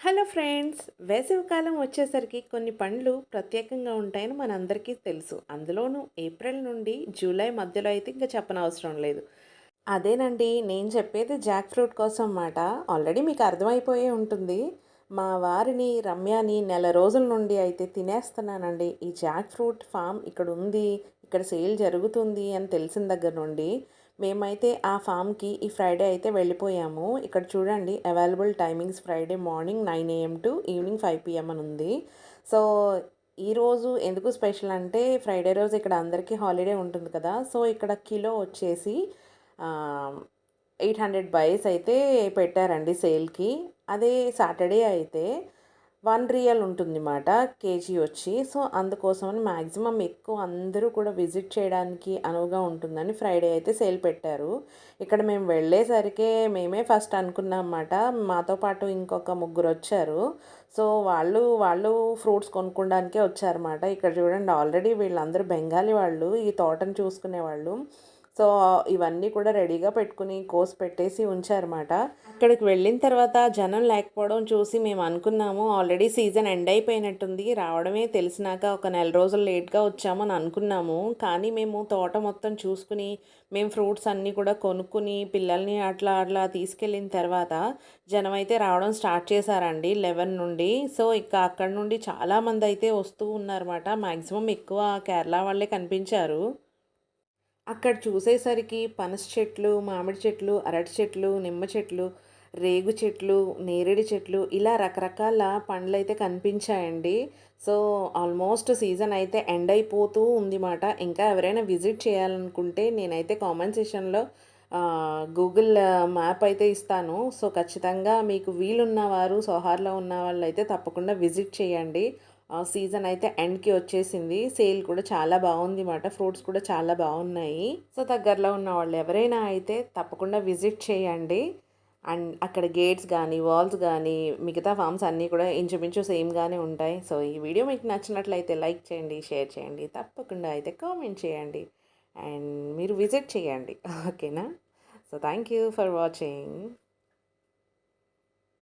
Hello friends వేసవికాలం వచ్చేసరికి కొన్ని పండ్లు ప్రత్యేకంగా ఉంటాయని మనందరికీ తెలుసు. అందులోనూ ఏప్రిల్ నుండి జూలై మధ్యలో అయితే ఇంకా చెప్పనవసరం లేదు. అదేనండి నేను చెప్పేది జాక్ ఫ్రూట్ కోసం అన్నమాట ఆల్రెడీ మీకు అర్థమైపోయే ఉంటుంది. మా వారిని రమ్యాని నెల రోజుల నుండి అయితే తినేస్తున్నానండి. ఈ జాక్ ఫ్రూట్ ఫామ్ ఇక్కడ ఉంది ఇక్కడ సేల్ జరుగుతుంది అని తెలిసిన దగ్గర నుండి మేమైతే ఆ ఫామ్కి ఈ ఫ్రైడే అయితే వెళ్ళిపోయాము. ఇక్కడ చూడండి available timings Friday morning nine A M to evening five P M అని ఉంది. సో ఈరోజు ఎందుకు స్పెషల్ అంటే ఫ్రైడే రోజు ఇక్కడ అందరికీ హాలిడే ఉంటుంది కదా. సో ఇక్కడ కిలో వచ్చేసి ఎయిట్ హండ్రెడ్ బైస్ అయితే పెట్టారండి సేల్కి. అదే సాటర్డే అయితే వన్ రియల్ ఉంటుంది అన్నమాట కేజీ వచ్చి. సో అందుకోసమని మ్యాక్సిమం ఎక్కువ అందరూ కూడా విజిట్ చేయడానికి అనువుగా ఉంటుందని ఫ్రైడే అయితే సేల్ పెట్టారు. ఇక్కడ మేము వెళ్ళేసరికి మేమే ఫస్ట్ అనుకున్నాం అన్నమాట. మాతో పాటు ఇంకొక ముగ్గురు వచ్చారు. సో వాళ్ళు వాళ్ళు ఫ్రూట్స్ కొనుక్కోవడానికే వచ్చారన్నమాట. ఇక్కడ చూడండి ఆల్రెడీ వీళ్ళందరూ బెంగాలీ వాళ్ళు ఈ తోటను చూసుకునే వాళ్ళు సో ఇవన్నీ కూడా రెడీగా పెట్టుకుని కోసి పెట్టేసి ఉంచారన్నమాట. అక్కడికి వెళ్ళిన తర్వాత జనం లేకపోవడం చూసి మేము అనుకున్నాము ఆల్రెడీ సీజన్ ఎండ్ అయిపోయినట్టుంది రావడమే తెలిసినాక ఒక నెల రోజులు లేట్గా వచ్చామని అనుకున్నాము. కానీ మేము తోట మొత్తం చూసుకుని మేము ఫ్రూట్స్ అన్నీ కూడా కొనుక్కుని పిల్లల్ని అట్లా అట్లా తీసుకెళ్ళిన తర్వాత జనం అయితే రావడం స్టార్ట్ చేశారండి లెవెన్ నుండి. సో ఇక అక్కడ నుండి చాలామంది అయితే వస్తూ ఉన్నారన్నమాట. మ్యాక్సిమం ఎక్కువ కేరళ వాళ్ళే కనిపించారు. అక్కడ చూసేసరికి పనస చెట్లు మామిడి చెట్లు అరటి చెట్లు నిమ్మ చెట్లు రేగు చెట్లు నేరేడు చెట్లు ఇలా రకరకాల పండ్లు అయితే కనిపించాయండి. సో ఆల్మోస్ట్ సీజన్ అయితే ఎండ్ అయిపోతూ ఉంది మాట. ఇంకా ఎవరైనా విజిట్ చేయాలనుకుంటే నేనైతే కామెంట్ సెషన్లో గూగుల్ మ్యాప్ అయితే ఇస్తాను. సో ఖచ్చితంగా మీకు వీలున్న వారు సోహార్లో ఉన్న వాళ్ళు అయితే తప్పకుండా విజిట్ చేయండి. సీజన్ అయితే ఎండ్కి వచ్చేసింది. సేల్ కూడా చాలా బాగుంది మాట ఫ్రూట్స్ కూడా చాలా బాగున్నాయి. సో దగ్గరలో ఉన్న వాళ్ళు ఎవరైనా అయితే తప్పకుండా విజిట్ చేయండి. అండ్ అక్కడ గేట్స్ కానీ వాల్స్ కానీ మిగతా ఫామ్స్ అన్నీ కూడా ఇంచుమించు సేమ్గానే ఉంటాయి. సో ఈ వీడియో మీకు నచ్చినట్లయితే లైక్ చేయండి షేర్ చేయండి. తప్పకుండా అయితే కామెంట్ చేయండి. అండ్ మీరు విజిట్ చేయండి. ఓకేనా? So thank you for watching.